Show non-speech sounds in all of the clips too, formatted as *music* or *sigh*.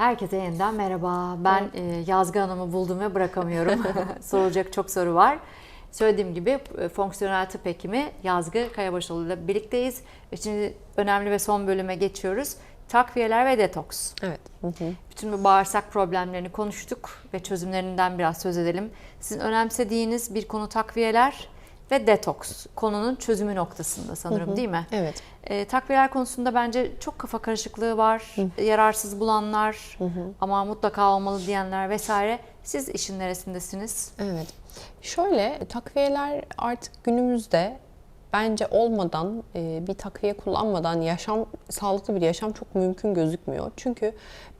Herkese yeniden merhaba. Ben e, Yazgı Hanım'ı buldum ve bırakamıyorum. *laughs* *laughs* Sorulacak çok soru var. Söylediğim gibi e, fonksiyonel tıp hekimi Yazgı Kayabaşoğlu ile birlikteyiz. Ve şimdi önemli ve son bölüme geçiyoruz. Takviyeler ve detoks. Evet. Bütün bu bağırsak problemlerini konuştuk ve çözümlerinden biraz söz edelim. Sizin önemsediğiniz bir konu takviyeler ve detoks. Konunun çözümü noktasında sanırım değil mi? Evet. E, takviyeler konusunda bence çok kafa karışıklığı var. Yararsız bulanlar ama mutlaka olmalı diyenler vesaire. Siz işin neresindesiniz? Evet. Şöyle takviyeler artık günümüzde bence olmadan e, bir takviye kullanmadan yaşam sağlıklı bir yaşam çok mümkün gözükmüyor. Çünkü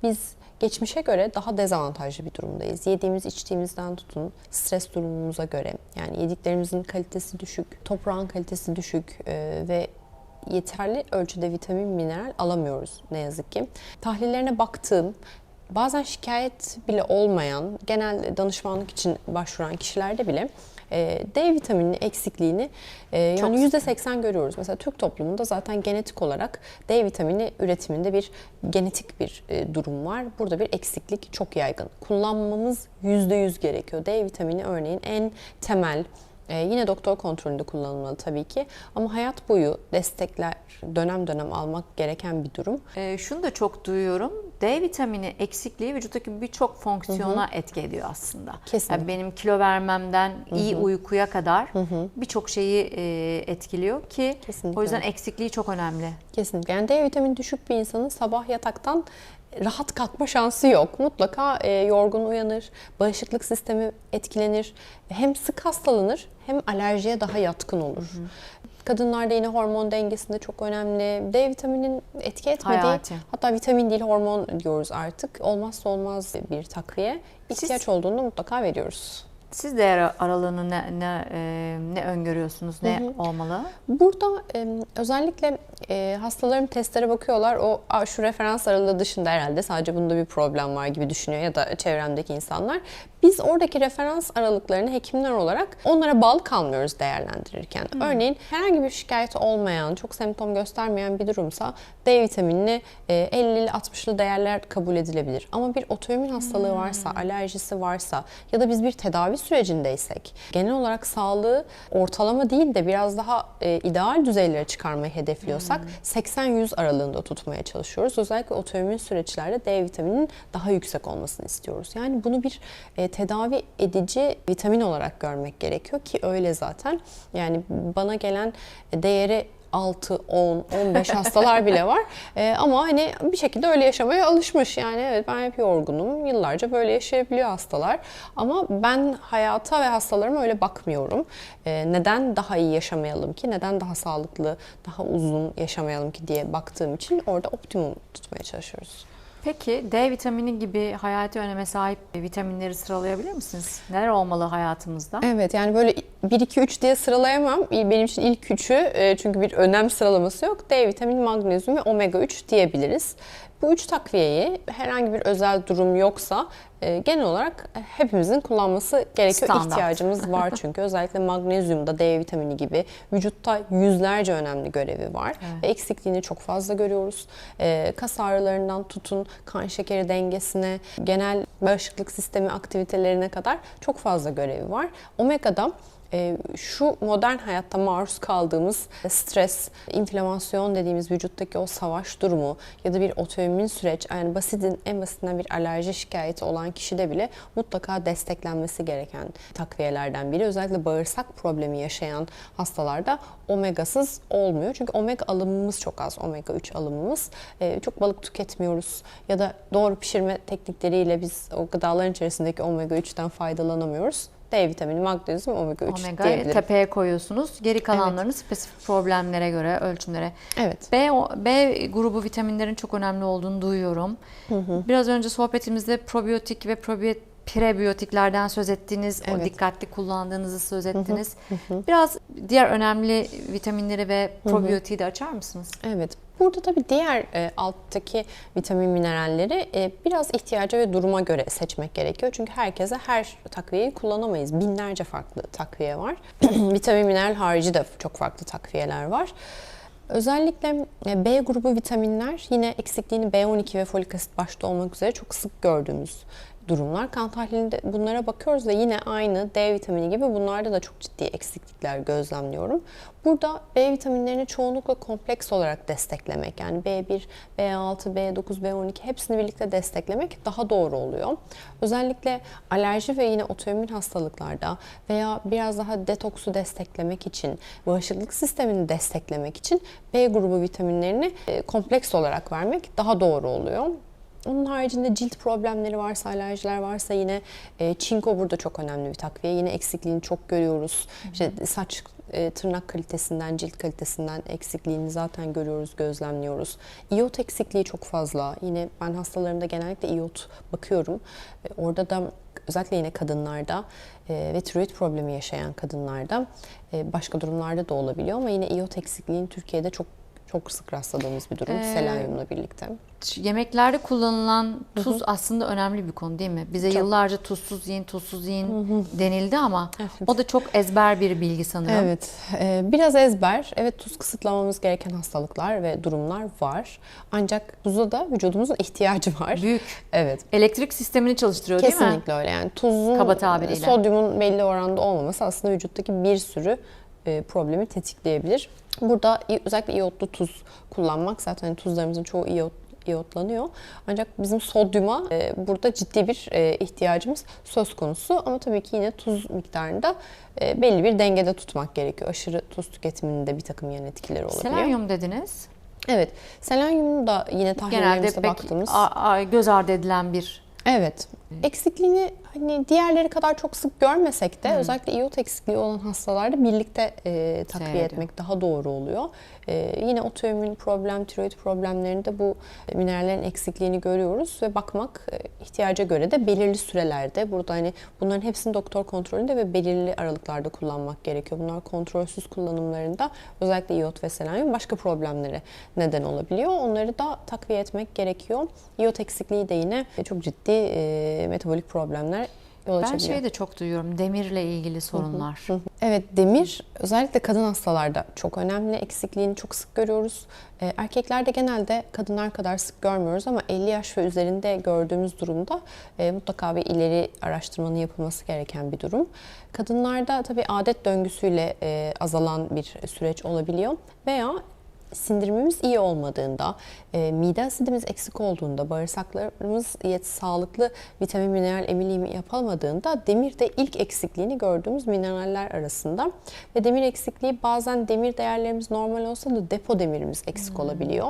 biz geçmişe göre daha dezavantajlı bir durumdayız. Yediğimiz içtiğimizden tutun stres durumumuza göre yani yediklerimizin kalitesi düşük, toprağın kalitesi düşük e, ve yeterli ölçüde vitamin, mineral alamıyoruz ne yazık ki. Tahlillerine baktığım bazen şikayet bile olmayan, genel danışmanlık için başvuran kişilerde bile e, D vitamini eksikliğini e, yani %80 görüyoruz. Mesela Türk toplumunda zaten genetik olarak D vitamini üretiminde bir genetik bir e, durum var. Burada bir eksiklik çok yaygın. Kullanmamız %100 gerekiyor. D vitamini örneğin en temel ee, yine doktor kontrolünde kullanılmalı tabii ki. Ama hayat boyu destekler dönem dönem almak gereken bir durum. E, şunu da çok duyuyorum. D vitamini eksikliği vücuttaki birçok fonksiyona etki ediyor aslında. Kesinlikle. Yani benim kilo vermemden iyi uykuya kadar birçok şeyi e, etkiliyor ki Kesinlikle. o yüzden eksikliği çok önemli. Kesinlikle. Yani D vitamini düşük bir insanın sabah yataktan rahat kalkma şansı yok. Mutlaka e, yorgun uyanır, bağışıklık sistemi etkilenir, hem sık hastalanır hem alerjiye daha yatkın olur. Kadınlarda yine hormon dengesinde çok önemli. D vitaminin etki etmediği, Hayati. hatta vitamin değil hormon diyoruz artık. Olmazsa olmaz bir takviye. İhtiyaç olduğunda mutlaka veriyoruz. Siz değer aralığını ne, ne, e, ne öngörüyorsunuz? Ne olmalı? Burada e, özellikle e, hastalarım testlere bakıyorlar. O "Aa, şu referans aralığı dışında herhalde sadece bunda bir problem var gibi düşünüyor ya da çevremdeki insanlar. Biz oradaki referans aralıklarını hekimler olarak onlara bağlı kalmıyoruz değerlendirirken. Örneğin herhangi bir şikayet olmayan, çok semptom göstermeyen bir durumsa D vitaminini e, 50'li 60'lı değerler kabul edilebilir. Ama bir otoimmün hastalığı varsa, alerjisi varsa ya da biz bir tedavi sürecindeysek genel olarak sağlığı ortalama değil de biraz daha e, ideal düzeylere çıkarmayı hedefliyorsak 80-100 aralığında tutmaya çalışıyoruz. Özellikle otoimmün süreçlerde D vitamininin daha yüksek olmasını istiyoruz. Yani bunu bir e, tedavi edici vitamin olarak görmek gerekiyor ki öyle zaten. Yani bana gelen değeri 6, 10, 15 hastalar bile var. *laughs* Ee, ama hani bir şekilde öyle yaşamaya alışmış. Yani evet ben hep yorgunum. Yıllarca böyle yaşayabiliyor hastalar. Ama ben hayata ve hastalarıma öyle bakmıyorum. Ee, neden daha iyi yaşamayalım ki? Neden daha sağlıklı, daha uzun yaşamayalım ki diye baktığım için orada optimum tutmaya çalışıyoruz. Peki D vitamini gibi hayati öneme sahip vitaminleri sıralayabilir misiniz? Neler olmalı hayatımızda? Evet yani böyle 1 2 3 diye sıralayamam. Benim için ilk üçü e, çünkü bir önem sıralaması yok. D vitamini, magnezyum ve omega 3 diyebiliriz. Bu üç takviyeyi herhangi bir özel durum yoksa e, genel olarak hepimizin kullanması gerekiyor. Standart. İhtiyacımız var *laughs* çünkü özellikle magnezyumda D vitamini gibi vücutta yüzlerce önemli görevi var. Ve eksikliğini çok fazla görüyoruz. E, kas ağrılarından tutun kan şekeri dengesine, genel bağışıklık sistemi aktivitelerine kadar çok fazla görevi var. Omega'da şu modern hayatta maruz kaldığımız stres, inflamasyon dediğimiz vücuttaki o savaş durumu ya da bir otoimmün süreç yani basitin en basitinden bir alerji şikayeti olan kişide bile mutlaka desteklenmesi gereken takviyelerden biri. Özellikle bağırsak problemi yaşayan hastalarda omegasız olmuyor. Çünkü omega alımımız çok az. Omega 3 alımımız. E, çok balık tüketmiyoruz ya da doğru pişirme teknikleriyle biz o gıdaların içerisindeki omega 3'ten faydalanamıyoruz. D vitamini, magnezyum, omega 3 Omega'yı diyebilirim. tepeye koyuyorsunuz. Geri kalanlarını spesifik problemlere göre, ölçümlere. Evet. B, o- B grubu vitaminlerin çok önemli olduğunu duyuyorum. Biraz önce sohbetimizde probiyotik ve probiyot prebiyotiklerden söz ettiniz, o Evet. dikkatli kullandığınızı söz ettiniz. Biraz diğer önemli vitaminleri ve probiyotiği de açar mısınız? Evet. Burada tabii diğer e, alttaki vitamin mineralleri e, biraz ihtiyaca ve duruma göre seçmek gerekiyor. Çünkü herkese her takviyeyi kullanamayız. Binlerce farklı takviye var. *clears throat* vitamin mineral harici de çok farklı takviyeler var. Özellikle e, B grubu vitaminler yine eksikliğini B12 ve folik asit başta olmak üzere çok sık gördüğümüz durumlar. Kan tahlilinde bunlara bakıyoruz ve yine aynı D vitamini gibi bunlarda da çok ciddi eksiklikler gözlemliyorum. Burada B vitaminlerini çoğunlukla kompleks olarak desteklemek yani B1, B6, B9, B12 hepsini birlikte desteklemek daha doğru oluyor. Özellikle alerji ve yine otoimmün hastalıklarda veya biraz daha detoksu desteklemek için, bağışıklık sistemini desteklemek için B grubu vitaminlerini e, kompleks olarak vermek daha doğru oluyor. Onun haricinde cilt problemleri varsa, alerjiler varsa yine e, çinko burada çok önemli bir takviye. Yine eksikliğini çok görüyoruz. İşte saç e, tırnak kalitesinden, cilt kalitesinden eksikliğini zaten görüyoruz, gözlemliyoruz. İyot eksikliği çok fazla. Yine ben hastalarımda genellikle iyot bakıyorum. E, orada da özellikle yine kadınlarda e, ve tiroid problemi yaşayan kadınlarda e, başka durumlarda da olabiliyor ama yine iyot eksikliğini Türkiye'de çok çok sık rastladığımız bir durum Ee, selenyumla birlikte. Yemeklerde kullanılan tuz aslında önemli bir konu değil mi? Bize Çok. yıllarca tuzsuz yiyin, tuzsuz yiyin denildi ama Evet. o da çok ezber bir bilgi sanırım. Evet, e, biraz ezber. Evet tuz kısıtlamamız gereken hastalıklar ve durumlar var. Ancak tuza da vücudumuzun ihtiyacı var. Büyük. Evet. Elektrik sistemini çalıştırıyor değil mi? Kesinlikle öyle. Yani tuzun, Kaba tabiriyle. sodyumun belli oranda olmaması aslında vücuttaki bir sürü e, problemi tetikleyebilir. Burada özellikle iyotlu tuz kullanmak zaten hani tuzlarımızın çoğu iyot iyotlanıyor. Ancak bizim sodyuma e, burada ciddi bir e, ihtiyacımız söz konusu. Ama tabii ki yine tuz miktarında e, belli bir dengede tutmak gerekiyor. Aşırı tuz tüketiminin de bir takım yan etkileri olabiliyor. Selenyum dediniz. Evet. Selenyumun da yine Genelde tahlillerimizde pek baktığımız. a- göz ardı edilen bir Evet. Eksikliğini hani diğerleri kadar çok sık görmesek de özellikle iyot eksikliği olan hastalarda birlikte e, takviye Seyrediyor. etmek daha doğru oluyor. E, yine otoimmün problem, tiroid problemlerinde bu minerallerin eksikliğini görüyoruz ve bakmak e, ihtiyaca göre de belirli sürelerde burada hani bunların hepsini doktor kontrolünde ve belirli aralıklarda kullanmak gerekiyor. Bunlar kontrolsüz kullanımlarında özellikle iyot ve selenyum başka problemlere neden olabiliyor. Onları da takviye etmek gerekiyor. İyot eksikliği de yine çok ciddi e, metabolik problemler yol ben açabiliyor. şeyi de çok duyuyorum demirle ilgili sorunlar. Evet demir özellikle kadın hastalarda çok önemli. Eksikliğini çok sık görüyoruz. Ee, Erkeklerde genelde kadınlar kadar sık görmüyoruz ama 50 yaş ve üzerinde gördüğümüz durumda e, mutlaka bir ileri araştırmanın yapılması gereken bir durum. Kadınlarda tabii adet döngüsüyle e, azalan bir süreç olabiliyor veya sindirimimiz iyi olmadığında, e, mide asidimiz eksik olduğunda, bağırsaklarımız yet sağlıklı vitamin mineral emilimi yapamadığında demir de ilk eksikliğini gördüğümüz mineraller arasında. Ve demir eksikliği bazen demir değerlerimiz normal olsa da depo demirimiz eksik olabiliyor.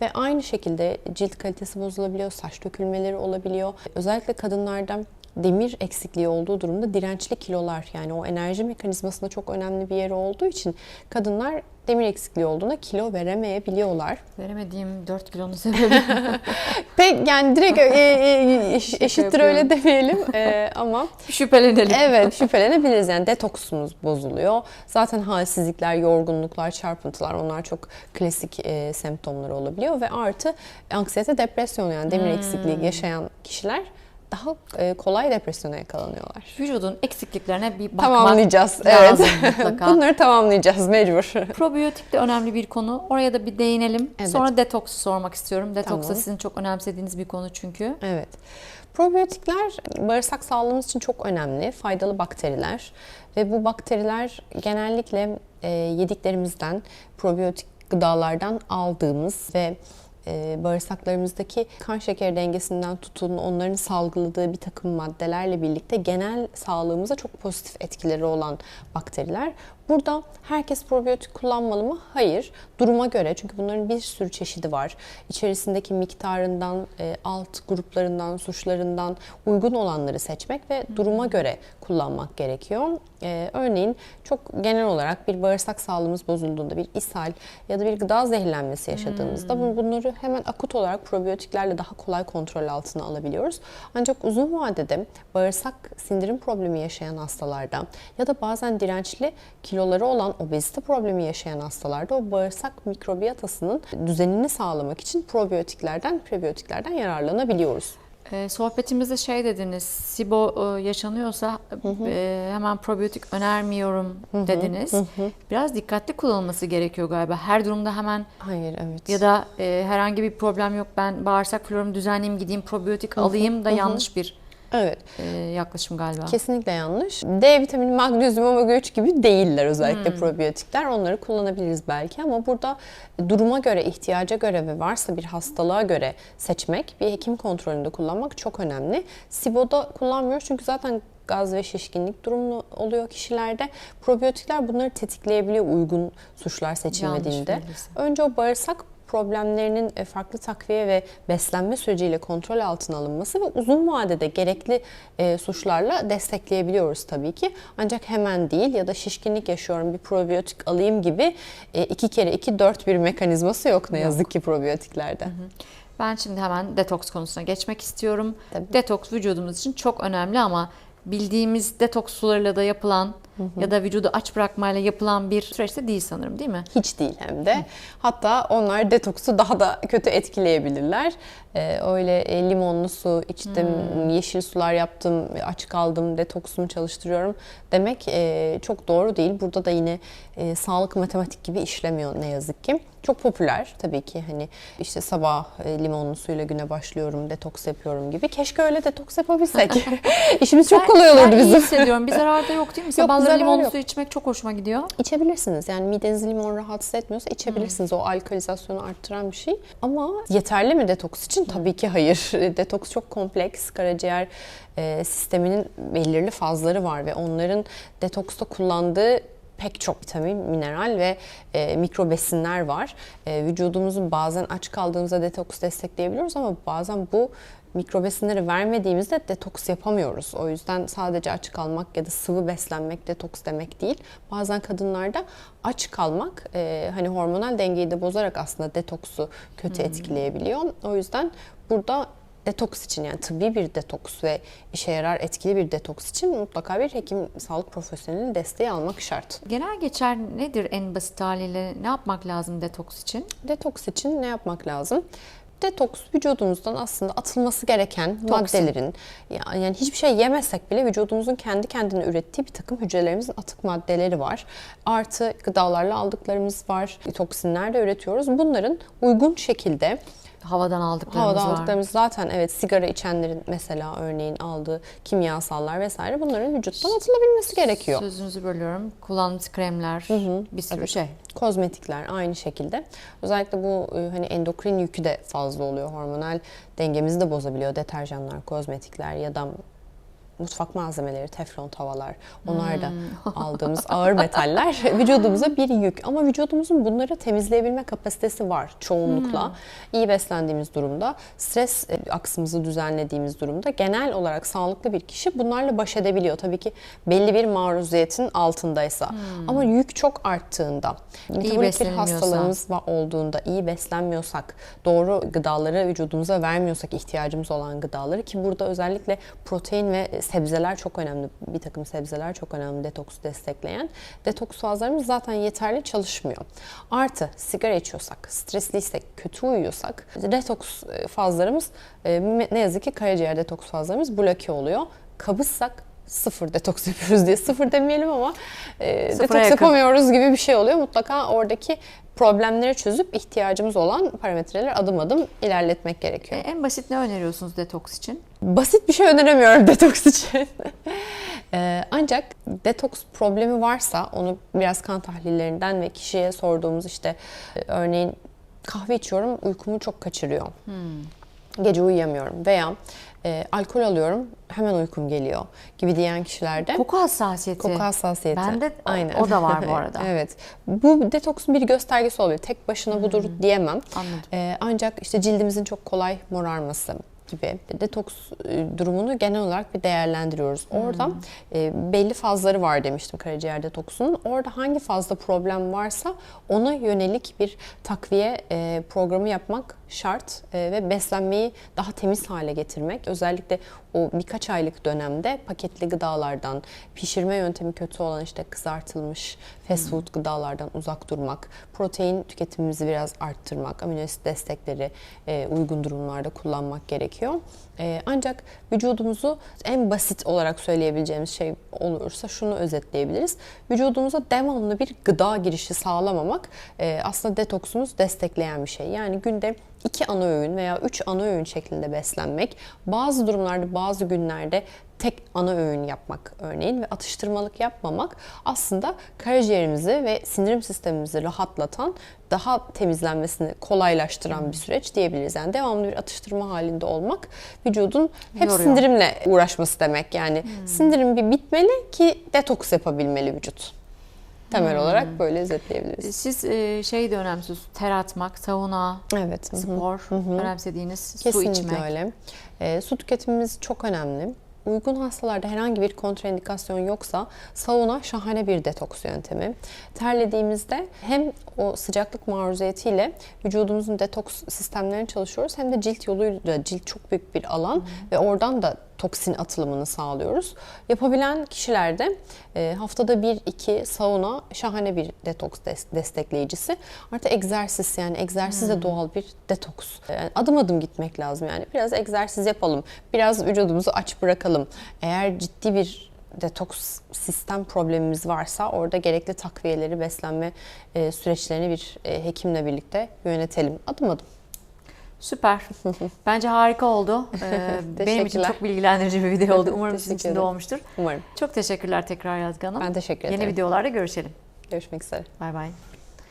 Ve aynı şekilde cilt kalitesi bozulabiliyor, saç dökülmeleri olabiliyor. Özellikle kadınlarda demir eksikliği olduğu durumda dirençli kilolar yani o enerji mekanizmasında çok önemli bir yeri olduğu için kadınlar demir eksikliği olduğunda kilo veremeyebiliyorlar. Veremediğim 4 kilonun sebebi. *laughs* Pek yani direkt e, e, eş- eşittir öyle demeyelim E, ama *laughs* Şüphelenelim. evet şüphelenebiliriz yani detoksumuz bozuluyor. Zaten halsizlikler, yorgunluklar, çarpıntılar onlar çok klasik e, semptomları olabiliyor ve artı anksiyete, depresyon yani demir eksikliği yaşayan kişiler daha e, kolay depresyona yakalanıyorlar. Vücudun eksikliklerine bir bakmak Tamamlayacağız. lazım Evet. mutlaka. *laughs* Bunları tamamlayacağız mecbur. *laughs* Probiyotik de önemli bir konu. Oraya da bir değinelim. Evet. Sonra detoksu sormak istiyorum. Detoks Tamam. sizin çok önemsediğiniz bir konu çünkü. Evet. Probiyotikler bağırsak sağlığımız için çok önemli, faydalı bakteriler ve bu bakteriler genellikle e, yediklerimizden, probiyotik gıdalardan aldığımız ve e, bağırsaklarımızdaki kan şeker dengesinden tutun onların salgıladığı bir takım maddelerle birlikte genel sağlığımıza çok pozitif etkileri olan bakteriler. Burada herkes probiyotik kullanmalı mı? Hayır. Duruma göre çünkü bunların bir sürü çeşidi var. İçerisindeki miktarından, e, alt gruplarından, suçlarından uygun olanları seçmek ve duruma göre kullanmak gerekiyor. E, örneğin çok genel olarak bir bağırsak sağlığımız bozulduğunda, bir ishal ya da bir gıda zehirlenmesi yaşadığımızda bu- bunları hemen akut olarak probiyotiklerle daha kolay kontrol altına alabiliyoruz. Ancak uzun vadede bağırsak sindirim problemi yaşayan hastalarda ya da bazen dirençli kiloları olan obezite problemi yaşayan hastalarda o bağırsak mikrobiyatasının düzenini sağlamak için probiyotiklerden, prebiyotiklerden yararlanabiliyoruz. Ee, sohbetimizde şey dediniz, SIBO e, yaşanıyorsa e, hemen probiyotik önermiyorum dediniz. Biraz dikkatli kullanılması gerekiyor galiba. Her durumda hemen Hayır evet. ya da e, herhangi bir problem yok ben bağırsak florumu düzenleyeyim gideyim probiyotik alayım da yanlış bir Evet. e, yaklaşım galiba. Kesinlikle yanlış. D vitamini, magnezyum, omega 3 gibi değiller özellikle probiyotikler. Onları kullanabiliriz belki ama burada duruma göre, ihtiyaca göre ve varsa bir hastalığa göre seçmek, bir hekim kontrolünde kullanmak çok önemli. SIBO'da kullanmıyoruz çünkü zaten gaz ve şişkinlik durumu oluyor kişilerde. Probiyotikler bunları tetikleyebiliyor uygun suçlar seçilmediğinde. Önce o bağırsak problemlerinin e, farklı takviye ve beslenme süreciyle kontrol altına alınması ve uzun vadede gerekli e, suçlarla destekleyebiliyoruz tabii ki. Ancak hemen değil ya da şişkinlik yaşıyorum bir probiyotik alayım gibi e, iki kere iki dört bir mekanizması yok ne yazık ki probiyotiklerde. Ben şimdi hemen detoks konusuna geçmek istiyorum. Tabii. Detoks vücudumuz için çok önemli ama bildiğimiz detoks sularıyla da yapılan ya da vücudu aç bırakmayla yapılan bir süreçte değil sanırım değil mi? Hiç değil hem de. Hatta onlar detoksu daha da kötü etkileyebilirler. Ee, öyle e, limonlu su içtim, yeşil sular yaptım, aç kaldım, detoksumu çalıştırıyorum demek e, çok doğru değil. Burada da yine e, sağlık matematik gibi işlemiyor ne yazık ki. Çok popüler tabii ki hani işte sabah e, limonlu suyla güne başlıyorum, detoks yapıyorum gibi. Keşke öyle detoks yapabilsek. *laughs* İşimiz çok kolay Ben olurdu iyi bizim. hissediyorum. Bir zararı da yok değil mi? Sabahları zararı limonlu yok. su içmek çok hoşuma gidiyor. İçebilirsiniz. Yani midenizi limon rahatsız etmiyorsa içebilirsiniz. O alkolizasyonu arttıran bir şey. Ama yeterli mi detoks için? Tabii ki hayır. *laughs* Detoks çok kompleks. Karaciğer e, sisteminin belirli fazları var ve onların detoksta kullandığı pek çok vitamin, mineral ve e, mikro besinler var. E, vücudumuzun bazen aç kaldığımızda detoks destekleyebiliyoruz ama bazen bu mikro besinleri vermediğimizde detoks yapamıyoruz. O yüzden sadece aç kalmak ya da sıvı beslenmek detoks demek değil. Bazen kadınlarda aç kalmak e, hani hormonal dengeyi de bozarak aslında detoksu kötü etkileyebiliyor. O yüzden burada detoks için yani tıbbi bir detoks ve işe yarar etkili bir detoks için mutlaka bir hekim, sağlık profesyonelinin desteği almak şart. Genel geçer nedir en basit haliyle? Ne yapmak lazım detoks için? Detoks için ne yapmak lazım? Detoks vücudumuzdan aslında atılması gereken Toksin. maddelerin ya- yani hiçbir şey yemesek bile vücudumuzun kendi kendine ürettiği bir takım hücrelerimizin atık maddeleri var. Artı gıdalarla aldıklarımız var. Toksinler de üretiyoruz. Bunların uygun şekilde Havadan aldıklarımız havada var. aldıklarımız zaten evet sigara içenlerin mesela örneğin aldığı kimyasallar vesaire bunların vücuttan atılabilmesi gerekiyor. Sözünüzü bölüyorum. Kullandığımız kremler, bir sürü şey. Kozmetikler aynı şekilde. Özellikle bu e, hani endokrin yükü de fazla oluyor. Hormonal dengemizi de bozabiliyor. Deterjanlar, kozmetikler ya da mutfak malzemeleri, teflon tavalar, onlar da *laughs* aldığımız ağır metaller vücudumuza bir yük. Ama vücudumuzun bunları temizleyebilme kapasitesi var çoğunlukla. İyi beslendiğimiz durumda, stres e, aksımızı düzenlediğimiz durumda genel olarak sağlıklı bir kişi bunlarla baş edebiliyor. Tabii ki belli bir maruziyetin altındaysa. Ama yük çok arttığında, metabolik bir hastalığımız olduğunda, iyi beslenmiyorsak, doğru gıdaları vücudumuza vermiyorsak ihtiyacımız olan gıdaları ki burada özellikle protein ve sebzeler çok önemli. Bir takım sebzeler çok önemli detoksu destekleyen. Detoks fazlarımız zaten yeterli çalışmıyor. Artı sigara içiyorsak, stresliysek, kötü uyuyorsak detoks e, fazlarımız e, ne yazık ki karaciğer detoks fazlarımız bloke oluyor. Kabızsak sıfır detoks *laughs* yapıyoruz diye sıfır demeyelim ama e, Sıfıra detoks yakın. yapamıyoruz gibi bir şey oluyor. Mutlaka oradaki problemleri çözüp ihtiyacımız olan parametreleri adım adım ilerletmek E, gerekiyor. en basit ne öneriyorsunuz detoks için? Basit bir şey öneremiyorum *laughs* detoks için. Ee, *laughs* ancak detoks problemi varsa onu biraz kan tahlillerinden ve kişiye sorduğumuz işte e, örneğin kahve içiyorum uykumu çok kaçırıyor. Gece uyuyamıyorum veya e, alkol alıyorum hemen uykum geliyor gibi diyen kişilerde Koku hassasiyeti. Koku hassasiyeti. Bende o- o da var bu *laughs* arada. evet. Bu detoksun bir göstergesi olabilir. Tek başına budur diyemem. Anladım. Ee, ancak işte cildimizin çok kolay morarması gibi detoks e, durumunu genel olarak bir değerlendiriyoruz. Orada e, belli fazları var demiştim karaciğer detoksunun. Orada hangi fazda problem varsa ona yönelik bir takviye e, programı yapmak şart e, ve beslenmeyi daha temiz hale getirmek. Özellikle o birkaç aylık dönemde paketli gıdalardan, pişirme yöntemi kötü olan işte kızartılmış fast food gıdalardan uzak durmak, protein tüketimimizi biraz arttırmak, amino asit destekleri e, uygun durumlarda kullanmak gerekiyor. Gerekiyor. Ee, ancak vücudumuzu en basit olarak söyleyebileceğimiz şey olursa şunu özetleyebiliriz. Vücudumuza devamlı bir gıda girişi sağlamamak e, aslında detoksumuzu destekleyen bir şey. Yani günde iki ana öğün veya üç ana öğün şeklinde beslenmek, bazı durumlarda bazı günlerde tek ana öğün yapmak örneğin ve atıştırmalık yapmamak aslında karaciğerimizi ve sindirim sistemimizi rahatlatan, daha temizlenmesini kolaylaştıran bir süreç diyebiliriz. Yani devamlı bir atıştırma halinde olmak vücudun hep Yoruyor. sindirimle uğraşması demek. Yani sindirim bir bitmeli ki detoks yapabilmeli vücut. Temel olarak böyle özetleyebiliriz. Siz e, şey de önemsiz, ter atmak, sauna, Evet. hı hı. spor, önemsediğiniz su Kesinlikle içmek. öyle. Ee, su tüketimimiz çok önemli. Uygun hastalarda herhangi bir kontraindikasyon yoksa sauna şahane bir detoks yöntemi. Terlediğimizde hem o sıcaklık maruziyetiyle vücudumuzun detoks sistemlerini çalışıyoruz hem de cilt yoluyla cilt çok büyük bir alan ve oradan da toksin atılımını sağlıyoruz. Yapabilen kişilerde e, haftada bir iki sauna şahane bir detoks des- destekleyicisi. Artı egzersiz yani egzersiz de doğal bir detoks. Yani adım adım gitmek lazım yani. Biraz egzersiz yapalım. Biraz vücudumuzu aç bırakalım. Eğer ciddi bir detoks sistem problemimiz varsa orada gerekli takviyeleri, beslenme e, süreçlerini bir e, hekimle birlikte yönetelim. Adım adım. Süper. *laughs* Bence harika oldu. *laughs* Ee, benim için çok bilgilendirici bir video oldu. Umarım sizin için de olmuştur. Umarım. Çok teşekkürler tekrar Yazgı Hanım. Ben teşekkür Yeni ederim. videolarda görüşelim. Görüşmek üzere. Bay bay.